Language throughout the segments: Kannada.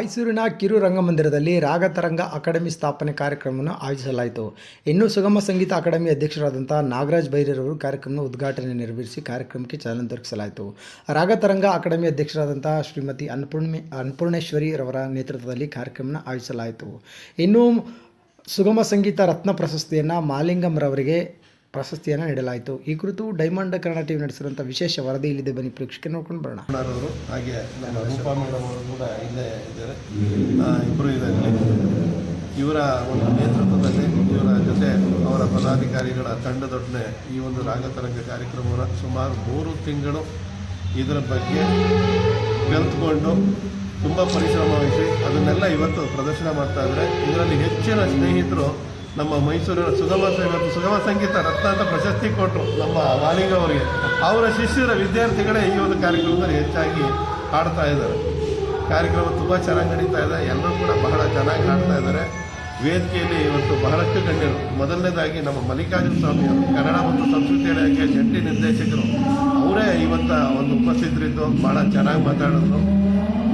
ಮೈಸೂರಿನ ಕಿರು ರಂಗಮಂದಿರದಲ್ಲಿ ರಾಗತರಂಗ ಅಕಾಡೆಮಿ ಸ್ಥಾಪನೆ ಕಾರ್ಯಕ್ರಮವನ್ನು ಆಯೋಜಿಸಲಾಯಿತು. ಇನ್ನು ಸುಗಮ ಸಂಗೀತ ಅಕಾಡೆಮಿ ಅಧ್ಯಕ್ಷರಾದಂಥ ನಾಗರಾಜ್ ಬೈರರವರು ಕಾರ್ಯಕ್ರಮದ ಉದ್ಘಾಟನೆ ನೆರವೇರಿಸಿ ಕಾರ್ಯಕ್ರಮಕ್ಕೆ ಚಾಲನೆ ದೊರಕಿಸಲಾಯಿತು. ರಾಗತರಂಗ ಅಕಾಡೆಮಿ ಅಧ್ಯಕ್ಷರಾದಂಥ ಶ್ರೀಮತಿ ಅನ್ನಪೂರ್ಣಿ ಅನ್ನಪೂರ್ಣೇಶ್ವರಿ ರವರ ನೇತೃತ್ವದಲ್ಲಿ ಕಾರ್ಯಕ್ರಮನ ಆಯೋಜಿಸಲಾಯಿತು. ಇನ್ನು ಸುಗಮ ಸಂಗೀತ ರತ್ನ ಪ್ರಶಸ್ತಿಯನ್ನು ಮಾಲಿಂಗಂರವರಿಗೆ ಪ್ರಶಸ್ತಿಯನ್ನು ನೀಡಲಾಯಿತು. ಈ ಕುರಿತು ಡೈಮಂಡ್ ಕನ್ನಡ ಟಿವಿ ನಡೆಸಿರುವಂಥ ವಿಶೇಷ ವರದಿ ಇಲ್ಲಿದೆ. ಬನ್ನಿ ಪ್ರೇಕ್ಷಕ ನೋಡ್ಕೊಂಡು ಬರೋಣ. ಅವರು ಹಾಗೆ ರೂಪಾ ಮೇಡಮ್ ಅವರು ಕೂಡ ಇಲ್ಲೇ ಇದ್ದಾರೆ. ಇಬ್ಬರು ಇವರ ಒಂದು ನೇತೃತ್ವದಲ್ಲಿ ಇವರ ಜೊತೆ ಅವರ ಪದಾಧಿಕಾರಿಗಳ ತಂಡದೊಡನೆ ಈ ಒಂದು ರಾಗತರಂಗ ಕಾರ್ಯಕ್ರಮವನ್ನು ಸುಮಾರು ಮೂರು ತಿಂಗಳು ಇದರ ಬಗ್ಗೆ ಕಲ್ತ್ಕೊಂಡು ತುಂಬ ಪರಿಶ್ರಮ ವಹಿಸಿ ಅದನ್ನೆಲ್ಲ ಇವತ್ತು ಪ್ರದರ್ಶನ ಮಾಡ್ತಾ ಇದ್ದಾರೆ. ಇದರಲ್ಲಿ ಹೆಚ್ಚಿನ ಸ್ನೇಹಿತರು ನಮ್ಮ ಮೈಸೂರಿನ ಸುಗಮ ಇವತ್ತು ಸುಗಮ ಸಂಗೀತ ರತ್ನ ಅಂತ ಪ್ರಶಸ್ತಿ ಕೊಟ್ಟರು ನಮ್ಮ ವಾಲಿಂಗ ಅವರಿಗೆ ಅವರ ಶಿಷ್ಯರ ವಿದ್ಯಾರ್ಥಿಗಳೇ ಈ ಒಂದು ಕಾರ್ಯಕ್ರಮದಲ್ಲಿ ಹೆಚ್ಚಾಗಿ ಹಾಡ್ತಾ ಇದ್ದಾರೆ. ಕಾರ್ಯಕ್ರಮ ತುಂಬ ಚೆನ್ನಾಗಿ ನಡೀತಾ ಇದೆ. ಎಲ್ಲರೂ ಕೂಡ ಬಹಳ ಚೆನ್ನಾಗಿ ಹಾಡ್ತಾ ಇದ್ದಾರೆ. ವೇದಿಕೆಯಲ್ಲಿ ಇವತ್ತು ಬಹಳಷ್ಟು ಗಣ್ಯರು. ಮೊದಲನೇದಾಗಿ ನಮ್ಮ ಮಲ್ಲಿಕಾರ್ಜುನ ಸ್ವಾಮಿಯವರು ಕನ್ನಡ ಮತ್ತು ಸಂಸ್ಕೃತಿ ಇಲಾಖೆಯ ಜಂಟಿ ನಿರ್ದೇಶಕರು. ಅವರೇ ಇವತ್ತ ಒಂದು ಉಪಸ್ಥಿತರಿದ್ದು, ಬಹಳ ಚೆನ್ನಾಗಿ ಮಾತಾಡಿದ್ರು.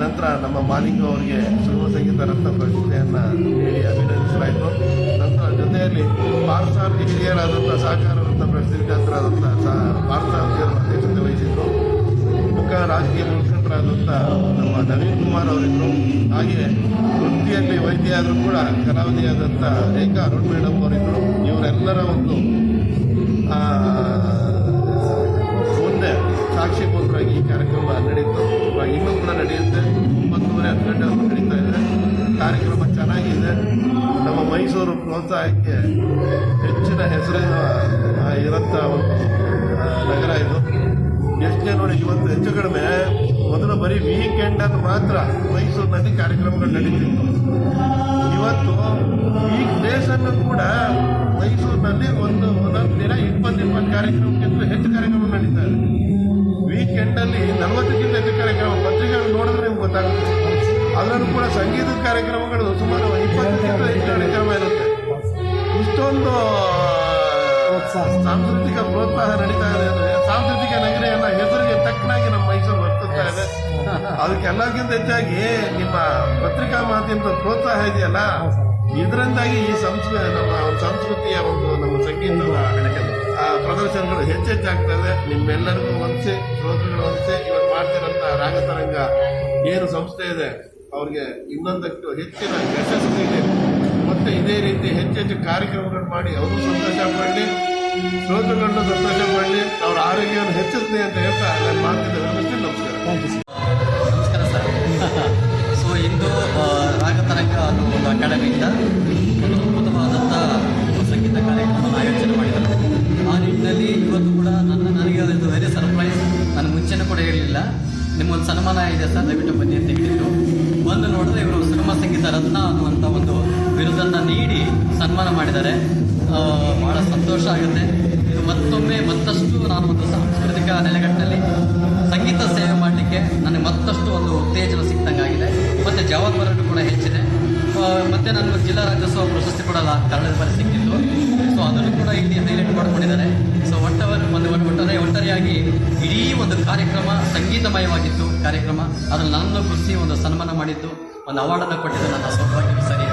ನಂತರ ನಮ್ಮ ಮಾಲಿಕ ಅವರಿಗೆ ಸುಗಮ ಸಂಗೀತ, ರತ್ನ ಪ್ರಶಸ್ತಿಯನ್ನು ನೀಡಿ ಅಭಿನಂದಿಸಲಾಯಿತು. ಜೊತೆಯಲ್ಲಿ ಪಾರ್ಥಸಾರಥಿ ಹಿರಿಯರಾದಂಥ ಸಹಕಾರವಂತ ವಿಜೇತರಾದಂಥ ಸಹ ಪಾರ್ಥಸಾರಥಿಯವರು ಅಧ್ಯಕ್ಷತೆ ವಹಿಸಿದ್ರು. ಮುಖ ರಾಜಕೀಯ ಮುಖಂಡರಾದಂಥ ನಮ್ಮ ನವೀನ್ ಕುಮಾರ್ ಅವರಿದ್ದರು ಹಾಗೆ ವೃತ್ತಿಯಲ್ಲಿ ವೈದ್ಯ ಆದರೂ ಕೂಡ ಕಲಾವಿದೆಯಾದಂಥ ರೇಖಾ ಅರುಣ್ ಮೇಡಮ್ ಅವರಿದ್ದರು ಇವರೆಲ್ಲರ ಒಂದು ಮುಂದೆ ಸಾಕ್ಷಿ ಪೂರ್ವಕವಾಗಿ ಈ ಕಾರ್ಯಕ್ರಮ ನಡೆಯಿತು ಇನ್ನೂ ಕೂಡ ನಡೆಯುತ್ತೆ. ಒಂಬತ್ತುವರೆ ಹತ್ತು ಗಂಟೆ ನಡೀತಾ ಇದೆ. ಕಾರ್ಯಕ್ರಮ ಚೆನ್ನಾಗಿದೆ. ನಮ್ಮ ಮೈಸೂರು ಪ್ರೋತ್ಸಾಹಕ್ಕೆ ಹೆಚ್ಚಿನ ಹೆಸರಿನ ಇರಂಥ ನಗರ ಇದು. ಎಷ್ಟೇ ನೋಡಿ ಇವತ್ತು ಹೆಚ್ಚು ಕಡಿಮೆ. ಮೊದಲು ಬರೀ ಅಂತ ಮಾತ್ರ ಮೈಸೂರಿನಲ್ಲಿ ಕಾರ್ಯಕ್ರಮಗಳು ನಡೀತಿತ್ತು. ಇವತ್ತು ಡೇಸ್ ಅನ್ನು ಕೂಡ ಮೈಸೂರಿನಲ್ಲಿ ಒಂದು ಒಂದೊಂದು ದಿನ ಇಪ್ಪತ್ತು ಇಪ್ಪತ್ತು ಕಾರ್ಯಕ್ರಮಕ್ಕಿಂತ ಹೆಚ್ಚು ಕಾರ್ಯಕ್ರಮ ನಡೀತಾರೆ ವೀಕೆಂಡಲ್ಲಿ ನಲವತ್ತಕ್ಕಿಂತ ಹೆಚ್ಚು ಕಾರ್ಯಕ್ರಮ, ಪತ್ರಿಕೆಗಳು ನೋಡಿದ್ರೆ ನಿಮ್ಗೆ ಗೊತ್ತಾಗುತ್ತೆ. ಅದರಲ್ಲೂ ಕೂಡ ಸಂಗೀತದ ಕಾರ್ಯಕ್ರಮಗಳು ಸುಮಾರು ಇಪ್ಪತ್ತಕ್ಕಿಂತ ಹೆಚ್ಚು ಕಾರ್ಯಕ್ರಮ ಇರುತ್ತೆ. ಇಷ್ಟೊಂದು ಸಾಂಸ್ಕೃತಿಕ ಪ್ರೋತ್ಸಾಹ ನಡೀತಾ ಇದೆ ಅಂದರೆ ಸಾಂಸ್ಕೃತಿಕ ನಗರಿ ಅನ್ನೋ ಹೆಸರಿಗೆ ತಕ್ಕನಾಗಿ ನಮ್ಮ ಮೈಸೂರು ವರ್ತಿಸ್ತಾ ಇದೆ. ಅದಕ್ಕೆಲ್ಲಕ್ಕಿಂತ ಹೆಚ್ಚಾಗಿ ನಿಮ್ಮ ಪತ್ರಿಕಾ ಮಾಧ್ಯಮದ ಪ್ರೋತ್ಸಾಹ ಇದೆಯಲ್ಲ? ಇದರಿಂದಾಗಿ ಈ ಸಂಸ್ಕೃತಿ ನಮ್ಮ ಸಂಸ್ಕೃತಿಯ ಒಂದು ನಮ್ಮ ಸಂಗೀತದ ಆ, ಪ್ರದರ್ಶನಗಳು ಹೆಚ್ಚೆಚ್ಚಾಗ್ತಾ ಇದೆ ನಿಮ್ಮೆಲ್ಲರಿಗೂ ಒಂದ್ಸೆ ಶ್ರೋತೃಗಳು ಒಂದ್ಸೆ ಇವರು ಮಾಡ್ತಿರೋಂಥ ರಾಗತರಂಗ ಏನು ಸಂಸ್ಥೆ ಇದೆ? ಅವ್ರಿಗೆ ಇನ್ನೊಂದಷ್ಟು ಹೆಚ್ಚಿನ ಯಶಸ್ಸು ಇದೆ. ಮತ್ತು ಇದೇ ರೀತಿ ಹೆಚ್ಚೆಚ್ಚು ಕಾರ್ಯಕ್ರಮಗಳು ಮಾಡಿ ಅವರು ಸಂತೋಷ ಪಡಲಿ ಶ್ರೋತೃಗಳನ್ನು ಸಂತೋಷ ಪಡಲಿ ಅವರ ಆರೋಗ್ಯವನ್ನು ಹೆಚ್ಚಿಸಲಿ ಅಂತ ಹೇಳ್ತಾ ನಾನು ಮಾತಿದ್ದೆ ನಮಸ್ಕಾರ. ನಮಸ್ಕಾರ ಸರ್ ಸೊ ಇಂದು ಆ, ರಾಗತರಂಗ ಅನ್ನೋ ಒಂದು ಅಕಾಡೆಮಿಯಿಂದ ಒಂದು ಅದ್ಭುತವಾದಂಥ ಸಂಗೀತ ಕಾರ್ಯಕ್ರಮವನ್ನು ಆಯೋಜನೆ ಮಾಡಿದ್ದಾರೆ ಆ ನಿಟ್ಟಿನಲ್ಲಿ ಇವತ್ತು ಕೂಡ ನನ್ನ ನನಗೆ ಒಂದು ವೆರಿ ಸರ್ಪ್ರೈಸ್ ನಾನು ಮುಂಚೆನೂ ಕೂಡ ಹೇಳಿಲ್ಲ. ನಿಮ್ಮೊಂದು ಸನ್ಮಾನ ಇದೆ ಸರ್ ದಯವಿಟ್ಟು ಬನ್ನಿ ಅಂತ ಹೇಳಿದ್ರು ಬಂದು ನೋಡಿದ್ರೆ ಇವರು ಸಿನಿಮಾ ಸಂಗೀತ ರತ್ನ ಅನ್ನುವಂಥ ಒಂದು ಬಿರುದನ್ನು ನೀಡಿ ಸನ್ಮಾನ ಮಾಡಿದ್ದಾರೆ. ಬಹಳ ಸಂತೋಷ ಆಗುತ್ತೆ. ಇದು ಮತ್ತೊಮ್ಮೆ ಮತ್ತಷ್ಟು ನಾನು ಒಂದು ಸಾಂಸ್ಕೃತಿಕ ನೆಲೆಗಟ್ಟಿನಲ್ಲಿ ಸಂಗೀತ ಸೇವೆ ಮಾಡಲಿಕ್ಕೆ ನನಗೆ ಮತ್ತಷ್ಟು ಒಂದು ಉತ್ತೇಜನ ಸಿಕ್ತಂಗಾಗಿದೆ ಮತ್ತು ಜವಾಬ್ದಾರಿ ಕೂಡ ಹೆಚ್ಚಿದೆ. ಮತ್ತು ನನಗೆ ಜಿಲ್ಲಾ ರಾಜ್ಯೋತ್ಸವ ಪ್ರಶಸ್ತಿ ಕೂಡ ಕಳೆದ ಬಾರಿ ಸಿಕ್ಕಿತ್ತು. ಸಂಗೀತಮಯವಾಗಿತ್ತು ಕಾರ್ಯಕ್ರಮ. ಅದನ್ನು ನನ್ನನ್ನು ಗುರುತಿಸಿ ಒಂದು ಸನ್ಮಾನ ಮಾಡಿದ್ದು ಒಂದು ಅವಾರ್ಡನ್ನು ಕೊಟ್ಟಿದ್ದು ನನ್ನ ಸೌಭಾಗ್ಯ ಸರಿ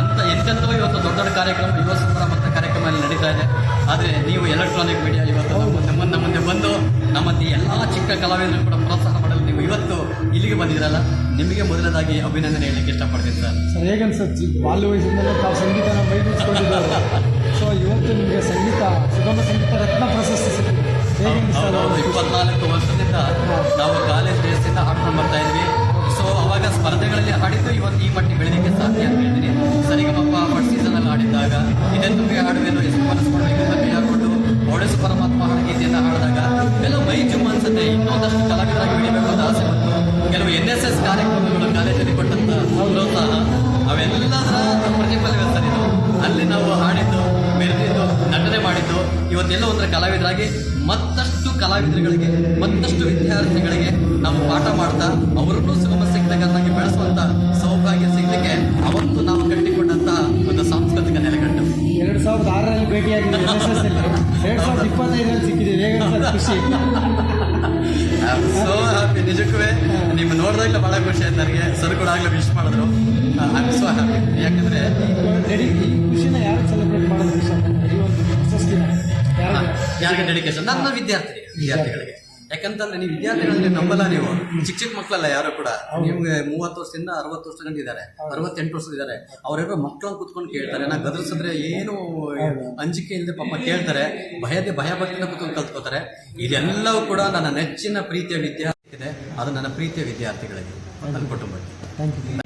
ಅಂತ ಎಂತೆಂಥವೋ ಇವತ್ತು ದೊಡ್ಡ ದೊಡ್ಡ ಕಾರ್ಯಕ್ರಮ ಯುವ ಮತ್ತು ಕಾರ್ಯಕ್ರಮ ಅಲ್ಲಿ ನಡೀತಾ ಇದೆ. ಆದರೆ ನೀವು ಎಲೆಕ್ಟ್ರಾನಿಕ್ ಮೀಡಿಯಾ ಇವತ್ತು ಮುಂದೆ ಮುಂದೆ ಮುಂದೆ ಬಂದು ನಮ್ಮಲ್ಲಿ ಎಲ್ಲ ಚಿಕ್ಕ ಕಲಾವಿದರು ಕೂಡ ಪ್ರೋತ್ಸಾಹ ಮಾಡಲು ನೀವು ಇವತ್ತು ಇಲ್ಲಿಗೆ ಬಂದಿದ್ದೀರಲ್ಲ? ನಿಮಗೆ ಮೊದಲನೇದಾಗಿ ಅಭಿನಂದನೆ ಹೇಳಲಿಕ್ಕೆ ಇಷ್ಟಪಡ್ತೀನಿ ಸರ್. ಸರ್ ಹೇಗನ್ಸುತ್ತೆ ಸರ್ ಬಾಲ್ಯ ವಯಸ್ಸಿನಲ್ಲೇ ತಾವು ಸಂಗೀತನ ಮೈಗೂಡಿಸ್ಕೊಂಡಿದ್ದಾರೆ ಸೊ ಇವತ್ತು ನಿಮಗೆ ಸಂಗೀತ ಸುಗಮ ಸಂಗೀತ ರತ್ನ ಪ್ರಶಸ್ತಿ ಹೌದೌದು ಇಪ್ಪತ್ನಾಲ್ಕು ವರ್ಷದಿಂದ ನಾವು ಕಾಲೇಜ್ ಡೇಸಿಂದ ಹಾಡ್ಕೊಂಡು ಬರ್ತಾ ಇದ್ವಿ ಸೊ ಅವಾಗ ಸ್ಪರ್ಧೆಗಳಲ್ಲಿ ಆಡಿದ್ದು ಇವತ್ತು ಈ ಮಟ್ಟಿಗೆ ಬೆಳೀಲಿಕ್ಕೆ ಸಾಧ್ಯ ಅಂತ ಹೇಳ್ತೀನಿ. ಸರಿಗಮಪ್ಪ ಫಸ್ಟ್ ಸೀಸನ್ ಅಲ್ಲಿ ಹಾಡಿದ್ದಾಗ ಇದೇ ತುಂಬಿ ಹಾಡುವೆನು ಎಷ್ಟು ಮನಸ್ಕೊಂಡು ಕೈ ಹಾಕೊಂಡು ಒಡೆಸು ಪರಮಾತ್ಮ ಹಾಡು ಗೀತೆಯನ್ನು ಹಾಡಿದಾಗ ಎಲ್ಲ ಮೈ ಜುಮ್ ಅನ್ಸುತ್ತೆ. ಇನ್ನೊಂದಷ್ಟು ಕಲಾವಿದರಾಗಿ ಬೆಳಿಬೇಕು ಅಂತ ಆಸೆ ಬಂತು. ಕೆಲವು ಎನ್ ಎಸ್ ಎಸ್ ಕಾರ್ಯಕ್ರಮಗಳು ಕಾಲೇಜಲ್ಲಿ ಕೊಟ್ಟಂತ ಪ್ರೋತ್ಸಾಹ. ಅವೆಲ್ಲದರ ಪ್ರತಿಫಲವೇ ಸರ್ ಇದು. ಅಲ್ಲಿ ನಾವು ಹಾಡಿದ್ದು ನಟನೆ ಮಾಡಿದ್ದು ಇವತ್ತೆಲ್ಲೋ ಒಂದರ ಕಲಾವಿದರಾಗಿ ಮತ್ತಷ್ಟು ಕಲಾವಿದರುಗಳಿಗೆ ಮತ್ತಷ್ಟು ವಿದ್ಯಾರ್ಥಿಗಳಿಗೆ ನಾವು ಪಾಠ ಮಾಡ್ತಾ ಅವರನ್ನು ಸುಗಮ ಸಿಗ್ತಕ್ಕಂತಾಗಿ ಬೆಳೆಸುವಂಥ ಸೌಭಾಗ್ಯ ಸಿಗ್ಲಿಕ್ಕೆ ಅವತ್ತು ನಾವು ಕಟ್ಟಿಕೊಂಡಂಥ ಒಂದು ಸಾಂಸ್ಕೃತಿಕ ನೆಲೆಗಟ್ಟು ಎರಡು ಸಾವಿರದ ಆರರಲ್ಲಿ ಭೇಟಿಯಾಗಿ ಎರಡು ಸಾವಿರದ ಇಪ್ಪತ್ತೈದರಲ್ಲಿ ಸಿಕ್ಕಿದ್ದೀವಿ ಖುಷಿ. ಸೋ ಹ್ಯಾಪಿ ನಿಜಕ್ಕೂ ನಿಮ್ಮ ನೋಡಿದಾಗ ಭಾಳ ಖುಷಿ ಆಯ್ತು ನನಗೆ. ಸರ್ ಕೂಡ ಆಗಲೇ ವಿಶ್ ಮಾಡಿದ್ರು. ಐ ಆಮ್ ಸೋ ಹ್ಯಾಪಿ ಯಾಕಂದ್ರೆ ಖುಷಿನ ಯಾರು ಸೆಲೆಬ್ರೇಟ್ ಮಾಡೋದು ಯಾರಿಗೆ ಡೆಡಿಕೇಶನ್ ನನ್ನ ವಿದ್ಯಾರ್ಥಿಗಳಿಗೆ ವಿದ್ಯಾರ್ಥಿಗಳಿಗೆ. ಯಾಕಂತಂದ್ರೆ ನೀವು ವಿದ್ಯಾರ್ಥಿಗಳಲ್ಲಿ ನಂಬಲ್ಲ ನೀವು. ಚಿಕ್ಕ ಚಿಕ್ಕ ಮಕ್ಕಳಲ್ಲ ಯಾರು ಕೂಡ. ನಿಮ್ಗೆ ಮೂವತ್ತು ವರ್ಷದಿಂದ ಅರವತ್ತು ವರ್ಷ ಗಂಟೆ ಇದ್ದಾರೆ. ಅರವತ್ತೆಂಟು ವರ್ಷ ಇದ್ದಾರೆ. ಅವರೆಲ್ಲ ಮಕ್ಕಳನ್ನ ಕುತ್ಕೊಂಡು ಕೇಳ್ತಾರೆ. ನಾ ಗದರ್ಸಿದ್ರೆ ಏನು ಅಂಜಿಕೆ ಇಲ್ಲದೆ ಪಾಪ ಕೇಳ್ತಾರೆ. ಭಯದ ಭಯ ಭಕ್ತಿಯಿಂದ ಕುತ್ಕೊಂಡು ಕಲ್ತ್ಕೋತಾರೆ. ಇದೆಲ್ಲವೂ ಕೂಡ ನನ್ನ ನೆಚ್ಚಿನ ಪ್ರೀತಿಯ ವಿದ್ಯಾರ್ಥಿ ಇದೆ ಅದು ನನ್ನ ಪ್ರೀತಿಯ ವಿದ್ಯಾರ್ಥಿಗಳಿಗೆ ನನ್ನ ಕುಟುಂಬಕ್ಕೆ.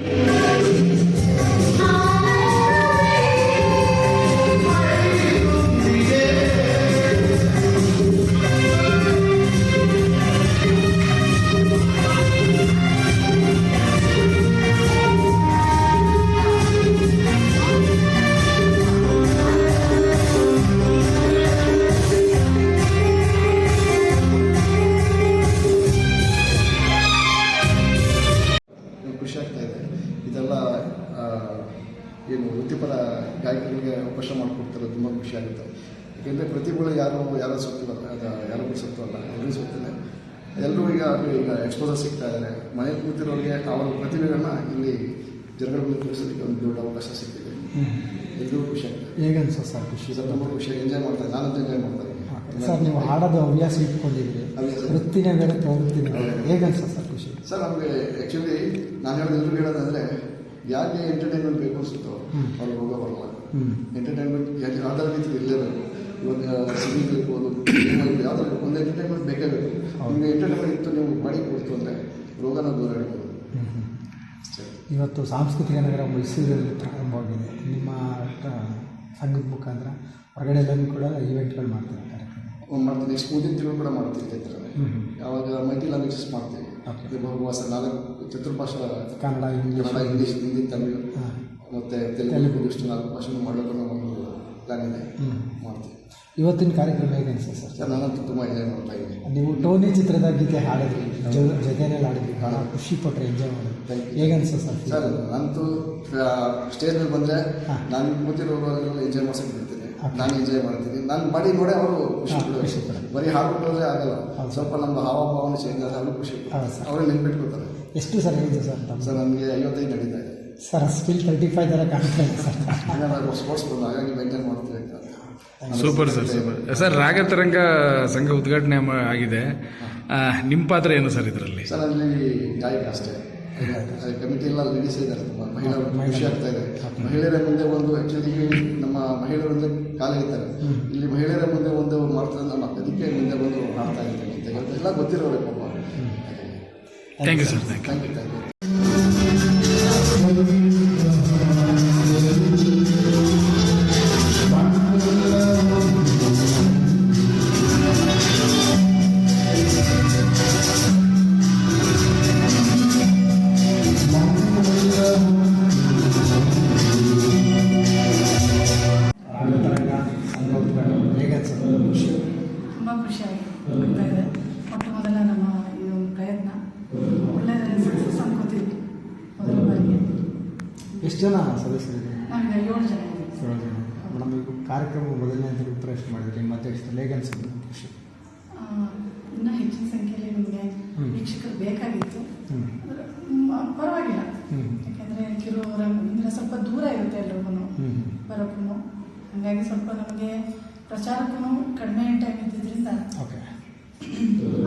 ಯಾಕೆಂದರೆ ಪ್ರತಿಭೆಗಳು ಯಾರು ಯಾರೋ ಸತ್ತಿಲ್ಲ ಅದು ಯಾರಿಗೂ ಸುತ್ತಲ್ಲ ಅಲ್ಲ ಎಲ್ಲರೂ ಸತ್ತಿದೆ ಎಲ್ಲರೂ ಈಗ ಈಗ ಎಕ್ಸ್ಪೋಸರ್ ಸಿಗ್ತಾ ಇದ್ದಾರೆ ಮನೇಲಿ ಕೂತಿರೋರಿಗೆ ಅವರ ಪ್ರತಿಭೆಗಳನ್ನ ಇಲ್ಲಿ ಜನಗಳ ಮುಂದೆ ತೋರಿಸೋದಕ್ಕೆ ಒಂದು ದೊಡ್ಡ ಅವಕಾಶ ಸಿಗ್ತಿದೆ. ಎಲ್ಲರೂ ಖುಷಿ ಆಗ್ತದೆ ಹೇಗೆ ಅನ್ಸುತ್ತೆ ಸರ್ ಖುಷಿ? ಸರ್ ತುಂಬ ಖುಷಿ ಎಂಜಾಯ್ ಮಾಡ್ತಾರೆ. ನಾನು ಎಂಜಾಯ್ ಮಾಡ್ತಾರೆ. ಸರ್ ನೀವು ಹಾಡೋದು ಹವ್ಯಾಸ ಇಟ್ಕೊಂಡಿದ್ದೀರಿ. ವೃತ್ತಿನೇ ಬೇರೆ ತೋರುತ್ತೀನಿ ಹೇಗೆ ಸರ್ ಸರ್ ಖುಷಿ? ಸರ್ ನಮಗೆ ಆ್ಯಕ್ಚುಲಿ ನಾನು ಹೇಳೋದು ಎಲ್ಲರೂ ಹೇಳೋದಂದರೆ ಯಾರಿಗೆ ಎಂಟರ್ಟೈನ್ಮೆಂಟ್ ಬೇಕು ಅನಿಸುತ್ತೋ ಅವ್ರಿಗೆ ಹೋಗೋ ಬರಲ್ಲ. ಎಂಟರ್ಟೈನ್ಮೆಂಟ್ ಯಾವ್ದಾರ ರೀತಿ ಇರಲೇಬೇಕು ಇವಾಗ ಸಿಂಗಿಂಗ್ ಇರ್ಬೋದು ಯಾವ್ದಾದ್ರು ಒಂದು ಎಂಟರ್ಟೈನ್ಮೆಂಟ್ ಬೇಕೇ ಬೇಕು. ನಿಮಗೆ ಎಂಟರ್ಟೈನ್ಮೆಂಟ್ ಇತ್ತು ನೀವು ಮಾಡಿ ಕೊಡ್ತು ಅಂದರೆ ರೋಗನ ದೂರ ಇಡ್ಬೋದು ಇವತ್ತು ಸಾಂಸ್ಕೃತಿಕ ನಗರ ಮೈಸೂರಲ್ಲಿ ಪ್ರಾರಂಭವಾಗಿದೆ ನಿಮ್ಮ ಸಂಘದ ಮುಖಾಂತರ ಹೊರಗಡೆ ಎಲ್ಲರೂ ಕೂಡ ಈವೆಂಟ್ಗಳು ಮಾಡ್ತಾರೆ ಮಾಡ್ತೀವಿ. ನೆಕ್ಸ್ಟ್ ಮುಂದಿನ ತಿಂಗಳು ಕೂಡ ಮಾಡ್ತೀವಿ. ಯಾವಾಗ ಮಲ್ಟಿ ಲ್ಯಾಂಗ್ವೇಜಸ್ ಮಾಡ್ತೀವಿ. ಇದು ನಾಲ್ಕು ಚತುರ್ಭಾಷಾ ಕನ್ನಡ ಇಂಗ್ಲೀಷ್. ಕನ್ನಡ ಇಂಗ್ಲೀಷ್ ಹಿಂದಿ ತಮಿಳು. ಹಾಂ. ಮತ್ತು ತೆಲುಗು ಇಷ್ಟು ನಾಲ್ಕು ಭಾಷೆನೂ ಮಾಡೋದು ಒಂದು ಪ್ಲ್ಯಾನ್ ಇದೆ. ಮಾಡ್ತೀವಿ. ಇವತ್ತಿನ ಕಾರ್ಯಕ್ರಮ ಹೇಗೆ ಅನ್ಸುತ್ತೆ ಸರ್? ಸರ್ ನಾನಂತೂ ತುಂಬ ಎಂಜಾಯ್ ಮಾಡ್ತಾ ಇದ್ದೀನಿ. ನೀವು ಟೋನಿ ಚಿತ್ರದ ಗೀತೆ ಹಾಡಿದ್ರಿ ಜೊ- ಜೊತೆನಲ್ಲಿ ಹಾಡಿದ್ರಿ. ಭಾಳ ಖುಷಿ ಪಟ್ಟರೆ ಎಂಜಾಯ್ ಮಾಡಿದ್ರಿ ಹೇಗೆ ಅನಿಸ್ತು ಸರ್ ಸರ್ ನಂತೂ ಸ್ಟೇಜ್ ಮೇಲೆ ಬಂದರೆ. ನಾನು ಕೂತಿರೋರು ಎಂಜಾಯ್ ಮಾಡ್ಸಕ್ಕೆ ಬಿಡ್ತೀನಿ. ನಾನು ಎಂಜಾಯ್ ಮಾಡ್ತೀನಿ. ನಾನು ಮಾಡಿ ನೋಡೇ ಅವರು ಖುಷಿ. ಬರೀ ಹೋದ್ರೆ ಆಗಲ್ಲ. ಸ್ವಲ್ಪ ನಮ್ಮ ಹಾವಭಾವನೆ ಚೇಂಜ್ ಆದರೆ ಅವರು ಖುಷಿ. ಅವರೇ ನೆನ್ಪಿಟ್ಕೊತಾರೆ ಎಷ್ಟು ಸರ್ ಇದೆ ಸರ್ ಸರ್ ನನಗೆ ಐವತ್ತೈದು ನಡೀತಾ ಇದೆ. ಸರ್ ಸ್ಟಿಲ್ ತರ್ಟಿ ಫೈವ್ ಥರ ಕಾಣ್ತಾ ಇದೆ ಸರ್ ಹಾಗಾಗಿ ಸ್ಪೋರ್ಟ್ಸ್ ಬಂದು ಹಾಗಾಗಿ ಮೇಂಟೈನ್ ಮಾಡ್ತಾ ಇದ್ದಾರೆ super sir super sir Ragataranga ಸಂಘ ಉದ್ಘಾಟನೆ ಮಾ- ಆಗಿದೆ. ಆ, ನಿಮ್ಮ ಪಾತ್ರ ಏನು ಸರ್ ಇದರಲ್ಲಿ? ಸರ್ ಅಲ್ಲಿ ಗಾಯಕ ಅಷ್ಟೇ. ಕಮಿಟಿ ಎಲ್ಲ ಲೇಡೀಸ್ ಇದ್ದಾರೆ ತುಂಬ. ಮಹಿಳೆಯರು ಖುಷಿ ಆಗ್ತಾ ಇದೆ. ಮಹಿಳೆಯರ ಮುಂದೆ ಒಂದು ಆ್ಯಕ್ಚುಲಿ ನಮ್ಮ ಮಹಿಳೆಯರ ಮುಂದೆ ಕಾಲಿಡ್ತಾರೆ ಇಲ್ಲಿ ಮಹಿಳೆಯರ ಮುಂದೆ ಒಂದು ಮಾಡ್ತಾರೆ ನಮ್ಮ ಅದಕ್ಕೆ ಮುಂದೆ ಬಂದು ಮಾಡ್ತಾ ಅಂತ ಹೇಳ್ತಾರೆ ಎಲ್ಲ ಗೊತ್ತಿರೋರೆ ಪಾಪ. Thank you sir thank you thank you thank you ಮತ್ತೆ ಹೇಗೆ ಇನ್ನೂ ಹೆಚ್ಚಿನ ಸಂಖ್ಯೆಯಲ್ಲಿ ನಮಗೆ ವೀಕ್ಷಕರು ಬೇಕಾಗಿತ್ತು. ಪರವಾಗಿಲ್ಲ. ಯಾಕಂದ್ರೆ ಕೆಲವರ ಕಿರುವರ ಸ್ವಲ್ಪ ದೂರ ಇರುತ್ತೆ ಎಲ್ರಿಗೂ ಬರೋಕ್ಕೂ ಹಾಗಾಗಿ ಸ್ವಲ್ಪ ನಮಗೆ ಪ್ರಚಾರಕ್ಕೂ ಕಡಿಮೆ ಟೈಮ್ ಇದ್ದಿದ್ದರಿಂದ ಓಕೆ.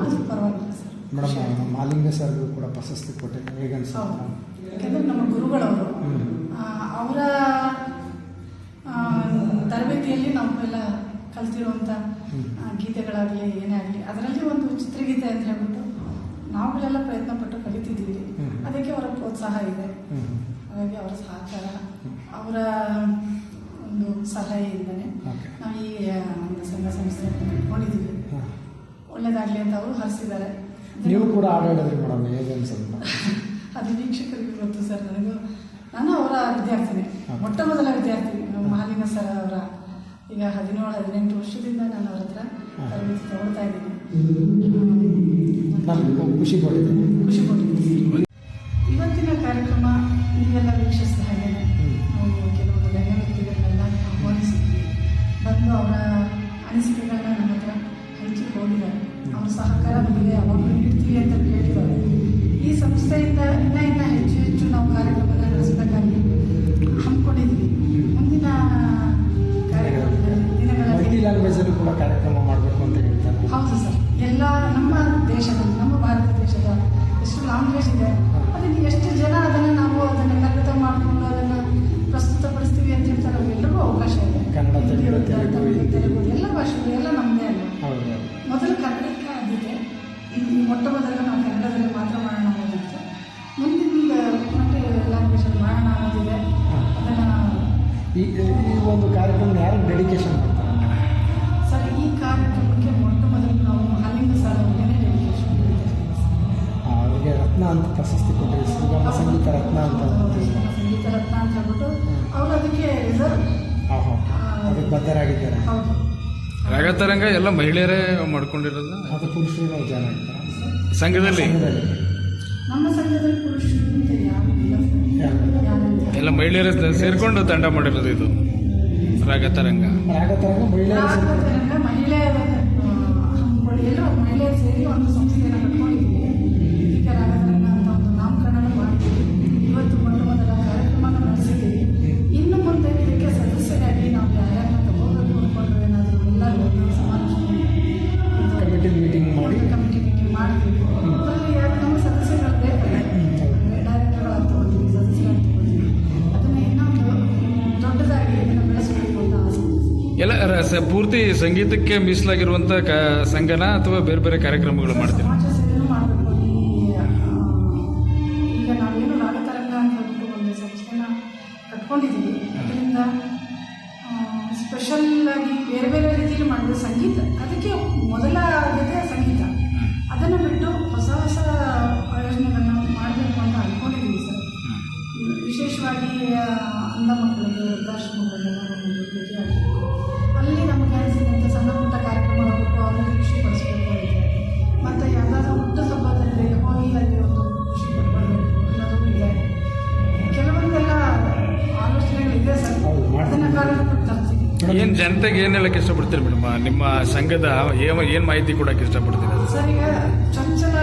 ಅದು ಪರವಾಗಿಲ್ಲ ಸರ್. ಮೇಡಮ್ ಮಾಲಿಂಗ ಸರ್ಗೂ ಕೂಡ ಪ್ರಶಸ್ತಿ ಕೊಟ್ಟೆ ಹೇಗೆ ಅನ್ಸುತ್ತೆ ಹೌದು. ನಮ್ಮ ಗುರುಗಳವರು ಅವರ ತರಬೇತಿಯಲ್ಲಿ ನಾವೆಲ್ಲ ಕಲ್ತಿರುವಂಥ ಗೀತೆಗಳಾಗಲಿ ಏನೇ ಆಗಲಿ ಅದರಲ್ಲಿ ಒಂದು ಚಿತ್ರಗೀತೆ ಅಂತ ಹೇಳ್ಬಿಟ್ಟು ನಾವುಗಳೆಲ್ಲ ಪ್ರಯತ್ನ ಪಟ್ಟು ಕಲಿತಿದ್ದೀವಿ ಅದಕ್ಕೆ ಅವರ ಪ್ರೋತ್ಸಾಹ ಇದೆ. ಹಾಗಾಗಿ ಅವರ ಸಹಕಾರ ಅವರ ಒಂದು ಸಲಹೆಯಿಂದನೇ. ನಾವು ಈ ಒಂದು ಸಂಘ ಸಂಸ್ಥೆ ಕೊಂಡಿದ್ದೀವಿ ಒಳ್ಳೇದಾಗಲಿ ಅಂತ ಅವರು ಹರಿಸಿದ್ದಾರೆ. ನೀವು ಕೂಡ ಆಡಾಡಿದ್ರಿ ಮೇಡಮ್ ಹೇಗೆ ಅನ್ಸುತ್ತೆ? ಅದು ವೀಕ್ಷಕರಿಗೆ ಗೊತ್ತು ಸರ್ ನನಗೂ. ನಾನು ಅವರ ವಿದ್ಯಾರ್ಥಿನಿ. ಮೊಟ್ಟ ಮೊದಲ ವಿದ್ಯಾರ್ಥಿ ಮಹಾಲಿಂಗ ಸರ್ ಅವರ. ಈಗ ಹದಿನೇಳು ಹದಿನೆಂಟು ವರ್ಷದಿಂದ ನಾನು ಅವ್ರ ಹತ್ರ ತರಬೇತಿ ತಗೊಳ್ತಾ ಇದ್ದೀನಿ. ಖುಷಿ ಕೊಟ್ಟಿದ್ದೀನಿ. ಖುಷಿ ಕೊಟ್ಟಿದ್ದೀನಿ. ಇವತ್ತಿನ ಕಾರ್ಯಕ್ರಮ ನೀವೆಲ್ಲ ವೀಕ್ಷಿಸಿದ ಹಾಗೆ ನಾವು ಕೆಲವೊಂದು ಗಣ್ಯ ವ್ಯಕ್ತಿಗಳನ್ನೆಲ್ಲ ಆಹ್ವಾನಿಸಿದ್ವಿ ಬಂದು ಅವರ ಅನಿಸಿಕೆಗಳನ್ನ ನಮ್ಮ ಹತ್ರ ಹಂಚಿ ಹೋಗಿದ್ದಾರೆ. ಅವ್ರ ಸಹಕಾರ ನಮಗೆ ಯಾವಾಗಲೂ ನೀಡ್ತೀವಿ ಅಂತ ಕೇಳಿದ್ದಾರೆ ಈ ಸಂಸ್ಥೆಯಿಂದ ರತ್ನ ಅಂತ ಪ್ರಶಸ್ತಿ ಕೊಟ್ಟರು ಸುಗಮ ಸಂಗೀತ ರತ್ನ ಅಂತ ಸಂಗೀತ ರತ್ನ ಅಂತ ಹೇಳ್ಬಿಟ್ಟು ಅವ್ರು ಅದಕ್ಕೆ ರಿಸರ್ವ್ ಹಾಂ ಹಾಂ. ಅದಕ್ಕೆ ಬದ್ಧರಾಗಿದ್ದಾರೆ. ರಾಗ ರಾಗತರಂಗ ಎಲ್ಲ ಮಹಿಳೆಯರೇ ಮಾಡ್ಕೊಂಡಿರೋದು ಅದು ಪುರುಷರು ನಾವು ಜನ ಸಂಘದಲ್ಲಿ? ನಮ್ಮ ಸಂಘದಲ್ಲಿ ಪುರುಷರು. ಎಲ್ಲ ಮಹಿಳೆಯರ ಸೇರಿಕೊಂಡು ತಂಡ ಮಾಡಿರೋದು ಇದು ರಾಗ ತರಂಗ. ಮಹಿಳೆಯರು ತರಂಗ ಮಹಿಳೆಯರ ಎಲ್ಲ ಪೂರ್ತಿ ಸಂಗೀತಕ್ಕೆ ಮೀಸಲಾಗಿರುವಂಥ ಕ ಸಂಘನ ಅಥವಾ ಬೇರೆ ಬೇರೆ ಕಾರ್ಯಕ್ರಮಗಳು ಮಾಡ್ತೀರಾ? ಜನತೆಗೆ ಏನು ಹೇಳಕ್ಕೆ ಇಷ್ಟಪಡ್ತೀರಿ ಮೇಡಮ್? ನಿಮ್ಮ ಸಂಘದ ಏನು ಮಾಹಿತಿ ಕೊಡಕ್ಕೆ ಇಷ್ಟಪಡ್ತೀರಿ? ಸರ್ ಈಗ ಚಂಚಲ